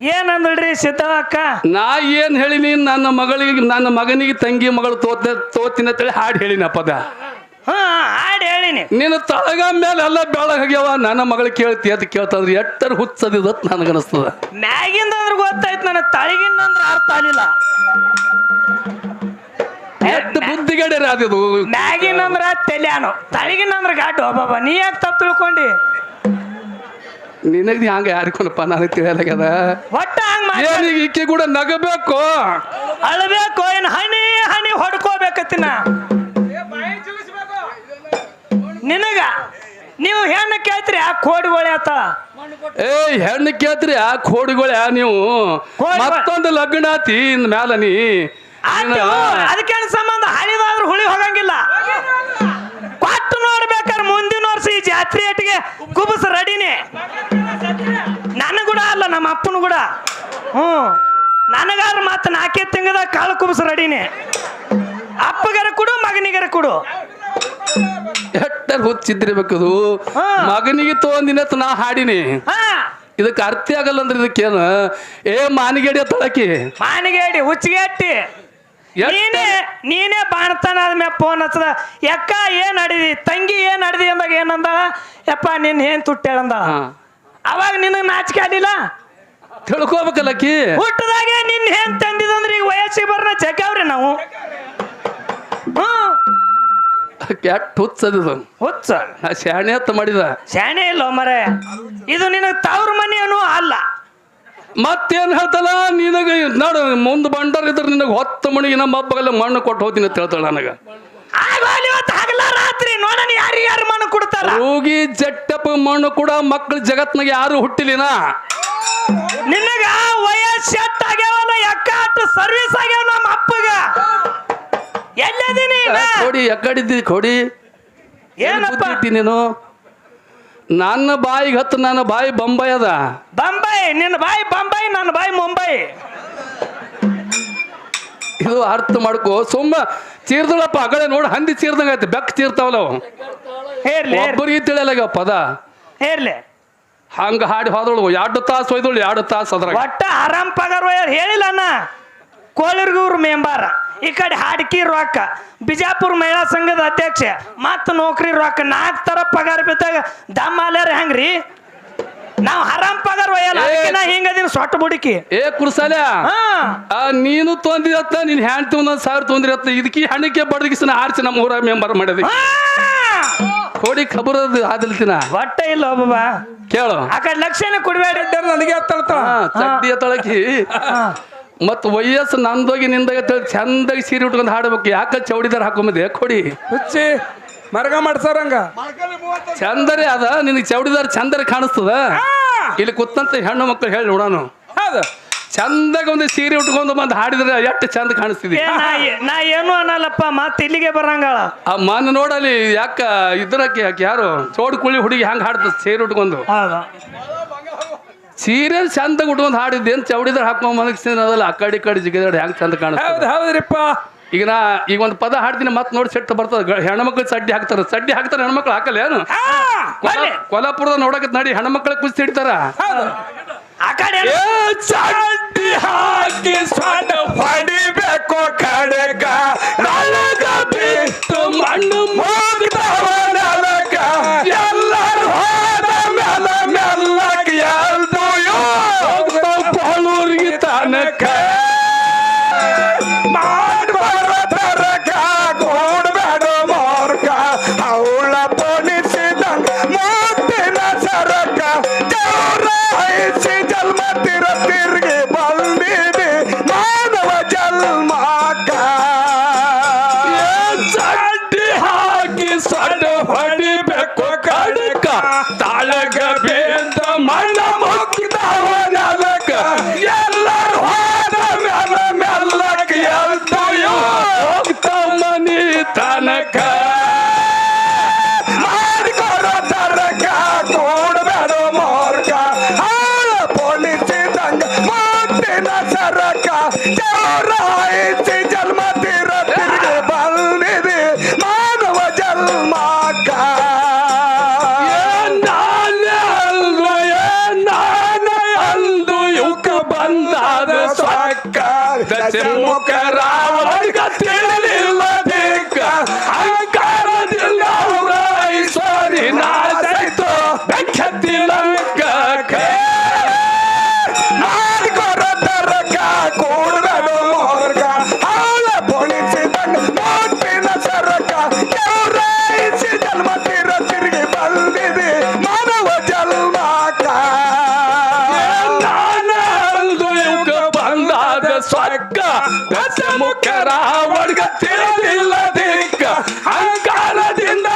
ಏನಂದ್ರಿ ಸಿದ್ದವಕ್ಕ ನಾ ಏನ್ ಹೇಳಿನಿ ನನ್ನ ಮಗಳಿಗೆ ನನ್ನ ಮಗನಿಗೆ ತಂಗಿ ಮಗಳು ತೋತ ತೋತಿನ ತಳಿ ಹಾಡು ಹೇಳಿನ ಪದ ಹಾ ಹಾಡು ಹೇಳಿನಿ. ನಿನ್ನ ತಳಗ ಮೇಲೆ ಎಲ್ಲ ಬೆಳಗಾಗ್ಯಾವ ನನ್ನ ಮಗಳು ಕೇಳ್ತಿ ಅದ್ ಕೇಳ್ತಾದ್ರಿ ಎಟ್ಟರ್ ಹುಚ್ಚದಿದತ್ ನನಗನಸ್ತದ. ಮ್ಯಾಗಿಂದ ಅಂದ್ರೆ ಗೊತ್ತಾಯ್ತು ನನ್ನ ತಳಗಿಂದ ಅಂದ್ರೆ ಅರ್ಥ ಆಗಲಿಲ್ಲ. ಬುದ್ಧಿಗಡೆ ಅದು ಮ್ಯಾಗಿನ ಅಂದ್ರ ತೆಲ್ಯಾನು ತಳಗಿನ ಅಂದ್ರೆ ಘಾಟು. ಒಬ್ಬಬ್ಬ ನೀ ಯಾಕೆ ತಪ್ಪು ತಿಳ್ಕೊಂಡಿ? ನಿನಗ್ ಹಂಗ ಯಾರಿಕೊನಪ್ಪ ನನಗೆ ತಿಳಿಯಲಾಗ್ಯದ. ಒಟ್ಟ ಹಂಗ ಈಕೆ ಕೂಡ ನಗಬೇಕು? ಅಳಬೇಕು ಏನ್ ಹನಿ ಹನಿ ಹೊಡ್ಕೋಬೇಕತ್ತಿನ? ನಿನಗ? ನೀವು ಹೆಣ್ಣು ಕೇಳ್ತೀರಿ ಆ ಕೋಡಿಗೋಳಿ ಆತ ಏ ಹೆಣ್ಣು ಕೇಳ್ತ್ರಿ ಆ ಕೋಡಿಗಳ? ನೀವು ಮತ್ತೊಂದು ಲಗ್ನ ಆತಿ ಮ್ಯಾಲ ನೀ. ಅದಕ್ಕೆ ಸಂಬಂಧ? ಹಳಿದಾದ್ರೂ ಹುಳಿ ಹೋಗಂಗಿಲ್ಲ ಕೊಟ್ಟು ನೋಡ್ಬೇಕಾದ್ರೆ ಮುಂದಿನ ವರ್ಷ ಈ ಕುಬಸ ಕುಬಸ್ ರೆಡಿನೇ. ನನ್ನ ಕೂಡ ಅಲ್ಲ ನಮ್ಮ ಅಪ್ಪನ ಕೂಡ. ಹ್ಞೂ ನನಗಾದ್ರೆ ಮಾತು ನಾಲ್ಕೇ ತಿಂಗದ ಕಾಳು ಕುಬಸ ರೆಡಿನೇ. ಅಪ್ಪಗರ ಕೊಡು ಮಗನಿಗರ ಕೊಡು. ಎಟ್ಟರ್ ಹುಚ್ಚಿದ್ದಿರ್ಬೇಕದು. ಮಗನಿಗೆ ತೊಗೊಂದಿನತ್ ನಾ ಹಾಡಿನಿ. ಹಾ. ಇದಕ್ಕೆ ಅರ್ಥ ಆಗಲ್ಲ ಅಂದ್ರೆ ಇದಕ್ಕೇನು? ಏ ಮಾನಿಗೇಡಿ ತಳಕಿ ಮಾನಿಗೇಡಿ ಹುಚ್ಚಿಗೆಟ್ಟಿ. ನೀನೇ ನೀನೇ ಬಾಣತನ ಆದ್ಮೇಲೆ ಫೋನ್ ಹಚ್ಚದ. ಯಕ್ಕ ಏನ್ ಅಡಿದಿ ತಂಗಿ ಏನ್ ಅಡಿದಿ ಅಂದಾಗ ಏನಂದ? ಯಪ್ಪ ನಿನ್ ಏನ್ ತುಟ್ಟೇಳಂದ. ಅವಾಗ ನಿನಗ್ ನಾಚಿಕೆ ಆಡಿಲ್ಲ ತಿಳ್ಕೊಬೇಕಲ್ಲಕ್ಕಿ ಹುಟ್ಟದಾಗೆ ನಿನ್ ಏನ್ ತಂದಿದಂದ್ರೆ ಈಗ ವಯಸ್ಸಿಗೆ ಬರ್ನ ಚೆಕ್ಕವ್ರಿ ನಾವು. ಹ್ಮ್ ಕೆಟ್ಟ ಹುಚ್ಚದಿದು ಹುಚ್ಚ ಶಾಣೆ ಹತ್ತ ಮಾಡಿದ. ಶಾಣೆ ಇಲ್ಲ ಮರೆ. ಇದು ನಿನಗ್ ತವ್ರ ಮನೆಯೂ ಅಲ್ಲ. ಮತ್ತೇನ್ ಹೇಳ್ತಲ್ಲ ನಿನಗ ನೋಡು ಮುಂದ್ ಬಂಡರ್ ಇದ್ರ ನಿನಗ ಹೊತ್ತು ಮಣಿಗೆ ನಮ್ಮ ಹಬ್ಬಗಲ್ಲ ಮಣ್ಣು ಕೊಟ್ಟು ಹೋಗ್ತೀನಿ ಅಂತ ಹೇಳ್ತಾಳ ನನಗ. ಆಗೋಲಿ ಇವತ್ತು ಹಗಲ ರಾತ್ರಿ ನೋಡೋಣ ಯಾರು ಯಾರು ರೋಗಿ ಜಟ್ಟಪ್ಪ ಮಣ್ಣು ಕೂಡ ಮಕ್ಕಳು ಜಗತ್ನಾಗ ಯಾರು ಹುಟ್ಟಿಲಿನ ನಿನಗ ವಯಸ್ಸು ಎಟ್ ಆಗ್ಯಾವಲ್ಲ ಎಕ್ಕ ಸರ್ವಿಸ್ ಆಗ್ಯಾವ ನಮ್ಮ ಅಪ್ಪಗ. ಎಲ್ಲದೀನಿ ಕೊಡಿ ಎಕ್ಕಡಿದ್ದಿ ಕೊಡಿ ಏನಪ್ಪ? ಬುದ್ಧಿ ನೀನು? ನನ್ನ ಬಾಯಿಗೆ ಹತ್ತು ನನ್ನ ಬಾಯಿ ಬೊಂಬೈ ಅದ. ಬಂಬೈ ನಿನ್ನ ಬಾಯಿ ಬಂಬೈ ನನ್ನ ಬಾಯಿ ಮುಂಬೈ. ಇದು ಅರ್ಥ ಮಾಡ್ಕೋ. ಸುಮ್ಮ ಚೀರ್ದಳಪ್ಪ ಕಡೆ ನೋಡಿ ಹಂದಿ ಚೀರ್ದಂಗ ಐತೆ ಬೆಕ್ಕ ಚೀರ್ತಾವಲ್ಲ ಅವು. ಹೇರ್ಲಿ ಒಬ್ಬರಿಗೆ ತಿಳಿಯಲಾಗ ಪದ. ಹೇರ್ಲಿ. ಹಂಗ ಹಾಡಿ ಹೋದಳು ಎರಡು ತಾಸು ಒಯ್ದಳು ಎರಡು ತಾಸು ಅದ್ರ ಒಟ್ಟ ಆರಾಮ್ ಪಗಾರ ಹೇಳಿಲ್ಲ ಅಣ್ಣ. ಕೋಳಿರ್ಗೂರು ಮೆಂಬಾರ. ಈ ಕಡೆ ಹಾಡ್ಕಿ ರೊಕ್ಕ. ಬಿಜಾಪುರ ಮಹಿಳಾ ಸಂಘದ ಅಧ್ಯಕ್ಷ ಮತ್ತ ನೌಕರಿ ರೊಕ್ಕ. ನಾಲ್ಕು ತರ ಪಗಾರ ಬಿದ್ದಾಗ ದಮ್ಮ ಆಲ್ಯಾರ ಹೆಂಗ್ರಿ? ನಾವು ಹರಾಮ್ ಪಗಾರ ಒಯ್ಯಲ್ಲ ನಾ ಹಿಂಗದೀನಿ ಸೊಟ್ಟ ಬುಡಿಕಿ. ಏ ಕುರ್ಸಾಲ ನೀನು ತೊಂದಿರತ್ತ ನೀನ್ ಹ್ಯಾಂಡ್ ಒಂದೊಂದ್ ಸಾವಿರ ತೊಂದಿರತ್ತ. ಇದಕ್ಕೆ ಹಣಕ್ಕೆ ಬಡಗಿಸಿನ ಆರ್ಸಿ ನಮ್ಮ ಊರ ಮೆಂಬರ್ ಮಾಡಿದ್ವಿ! ಕೋಡಿ ಖಬರ್ ಆದಿಲ್ತಿನ? ಒಟ್ಟ ಇಲ್ಲ ಒಬ್ಬ ಕೇಳು. ಆ ಕಡೆ ಲಕ್ಷಣ ಕುಡಿಬೇಡಿ ನನಗೆ ಹತ್ತಳ್ತ ಹಾ, ಚಡ್ಡಿಯ ತಳಕಿ ಮತ್ ವಯಸ್ಸು ನಂದೋಗಿ ನಿಂದಾಗ ಚಂದಾಗಿ ಸೀರೆ ಉಟ್ಕೊಂಡು ಹಾಡ್ಬೇಕು. ಯಾಕ ಚೌಡಿದಾರ ಹಾಕೊಂಬದೆ? ಕೊಡಿ. ಹುಚ್ಚಿ ಮರಗ ಮಾಡ್ಸಾರಂಗ ಚಂದರೆ ಅದ ನಿನಗೆ ಚೌಡಿದಾರ ಚಂದರ ಕಾಣಿಸ್ತದ? ಇಲ್ಲಿ ಕೂತಂತ ಹೆಣ್ಣು ಮಕ್ಕಳು ಹೇಳಿ ನೋಡೋಣ ಹೌದು. ಚಂದಾಗ ಒಂದು ಸೀರೆ ಉಟ್ಕೊಂಡು ಬಂದು ಹಾಡಿದ್ರೆ ಎಷ್ಟು ಚಂದ ಕಾಣಿಸ್ತಿದ್ವಿ ಏ, ನಾ ಏ- ನಾ ಏನು ಅನ್ನಲ್ಲಪ್ಪ ಮತ್ತೆ ಇಲ್ಲಿಗೆ ಬರಂಗಾಳ. ಆ ಮನ ನೋಡಲಿ ಯಾಕ ಇದ್ರಕ್ಕೆ ಯಾಕೆ ಯಾರು? ಚೋಡ್ ಕುಳಿ ಹುಡುಗಿ ಹಂಗ ಹಾಡ್ತ ಸೀರೆ ಉಟ್ಕೊಂಡು? ಹೌದು. ಸೀರೆ ಚಂದ ಉಟ್ಕೊಂಡು ಹಾಡಿದ್ದೆ ಏನ್ ಚೌಡಿದ್ರೆ ಹಾಕೊಂಡ್ ಮನಸ್ಸಿನ ಅದಲ್ಲ ಆ ಕಡೆ ಈ ಕಡೆ ಜಿಗಿದಾಡಿ ಹೆಂಗ್ ಚಂದ ಕಾಣಿಸ್ತದೆ. ಹೌದು ಹೌದ್ರಿಪ್ಪ. ಈಗ ನಾ ಈಗ ಒಂದು ಪದ ಹಾಡ್ತೀನಿ ಮತ್ತೆ ನೋಡಿ ಸೆಟ್ ಬರ್ತದ. ಹೆಣ್ಮಕ್ಳ ಚಡ್ಡಿ ಹಾಕ್ತಾರ. ಸಡ್ಡಿ ಹಾಕ್ತಾರ ಹೆಣ್ಮಕ್ಳು ಹಾಕಲ್ಲ ಏನು. ಕೊಲ್ಲಾಪುರದ ನೋಡಕತ್ ನಡಿ ಹೆಣ್ಮಕ್ಳ ಕುಸ್ತಿ ಇಡ್ತಾರ ಹೌದು. ಆ ಕಡೆ ಏ ಚಡ್ಡಿ ಹಾಕಿ ಸಣ್ಣ ಹೊಡಿಬೇಕು ಕಡೆಗ. ನನಗ ಬಿಟ್ಟು ಮಣ್ಣು ತಾಳಗ ಬೇಂದ ಮಣ್ಣ ಅಹಂಕಾರದಿಂದ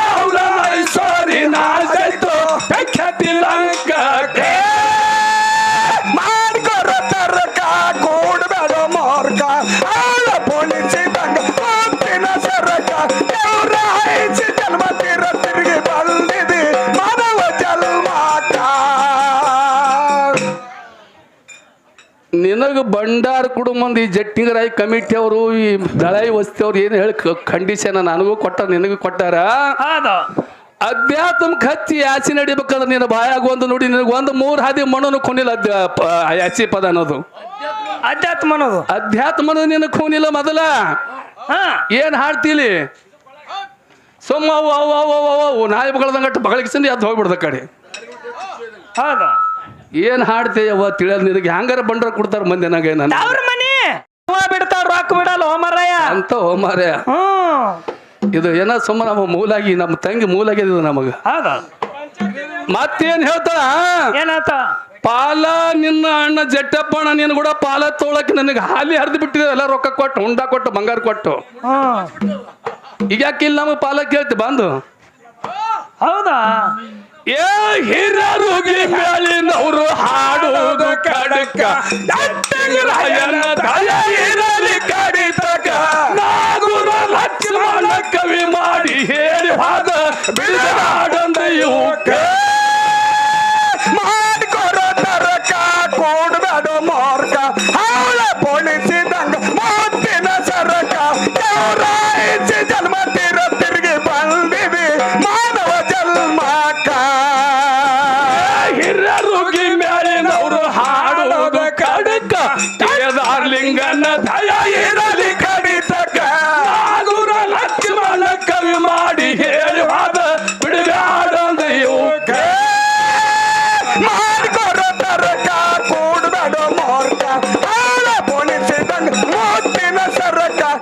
ನಿನಗ ಭಂಡಾರ ಕೊಡು ಮಂದಿ ಈ ಜಟ್ಟಿಗರಾಯಿ ಕಮಿಟಿ ಅವರು ಈ ದಳಾಯಿ ವಸ್ತಿ ಅವ್ರು ಏನು ಹೇಳಿ ಕಂಡೀಷನ್ ನನಗೂ ಕೊಟ್ಟಾರ ನಿನಗೂ ಕೊಟ್ಟಾರ? ಅಧ್ಯಾತ್ಮ ಅಧ್ಯಾತ್ಮಕ್ಕೆ ಹಚ್ಚಿ ಯಾಚಿ ನಡಿಬೇಕಂದ್ರೆ ನಿನ್ನ ಬಾಯಾಗ ಒಂದು ನೋಡಿ ನಿನಗೆ ಒಂದು ಮೂರು ಹಾದಿ ಮಣ್ಣನ್ನು ಕೊನಿಲ್ಲ ಯಾಚಿ ಪದ ಅನ್ನೋದು. ಅಧ್ಯಾತ್ಮ ಅನ್ನೋದು. ಅಧ್ಯಾತ್ಮ ಅನ್ನೋದು ಖೂನಿಲ್ಲ ಮೊದಲ. ಏನ್ ಹಾಡ್ತೀಲಿ? ಸುಮ್ಮ ಅವು ಅವು ಅವು ಅವು ಅವು ನಾಯಿ ಬಗಳದಂಗಟ್ಟು ಬಗಳಿಸಿಂದ ಎದ್ದು ಹೋಗ್ಬಿಡ್ದ ಕಡೆ. ಹೌದು. ಏನು ಹಾಡ್ತೀಯವ್ವ ತಿಳಿಯಲ್ ನಿನಗೆ ಹ್ಯಾಂಗಾರ ಬಂಡ್ರ ಕೊಡ್ತಾರ ಮಂದಿ ನನಗೆ ನನ್ನ ಅವ್ರ ಮನಿ. ಬಿಡ್ತಾವ್ ರೊಕ್ಕ ಬಿಡಲ್ಲ ಹೋಮರಯ್ಯ ಅಂತ ಹೋಮಾರ್ಯ. ಹ್ಮ್ ಇದು ಏನೋ ಸುಮ್ಮ ನಮ್ಮ ಮೂಲಾಗಿ ನಮ್ಮ ತಂಗಿ ಮೂಲಾಗಿ ಇದು ನಮಗ. ಹೌದು. ಮತ್ತೇನ್ ಹೇಳ್ತಾಳ? ಏನಾತ? ಪಾಲ ನಿನ್ನ ಅಣ್ಣ ಜಟ್ಟಪ್ಪಣ್ಣ ನೀನು ಕೂಡ ಪಾಲ ತೋಳಕ್ಕೆ ನನಗೆ ಹಾಲಿ ಹರಿದು ಬಿಟ್ಟಿದೆ. ಎಲ್ಲ ರೊಕ್ಕ ಕೊಟ್ಟು ಹುಂಡ ಕೊಟ್ಟು ಬಂಗಾರ ಕೊಟ್ಟು. ಈಗ ಯಾಕಿಲ್ಲ ಇಲ್ಲಿ ನಮಗೆ ಪಾಲ ಕೇಳ್ತಿ ಬಂದು. ಹೌದಾ? ಏ ಹಿರರುಗಿ ಮೇಲಿನವರು ಹಾಡುವುದು ಕಡಕ. ದಟ್ಟಂಗರಾಯನ ತಲೆ ಇರಲಿ ಕಡಿತಕ. ನಾಗುರ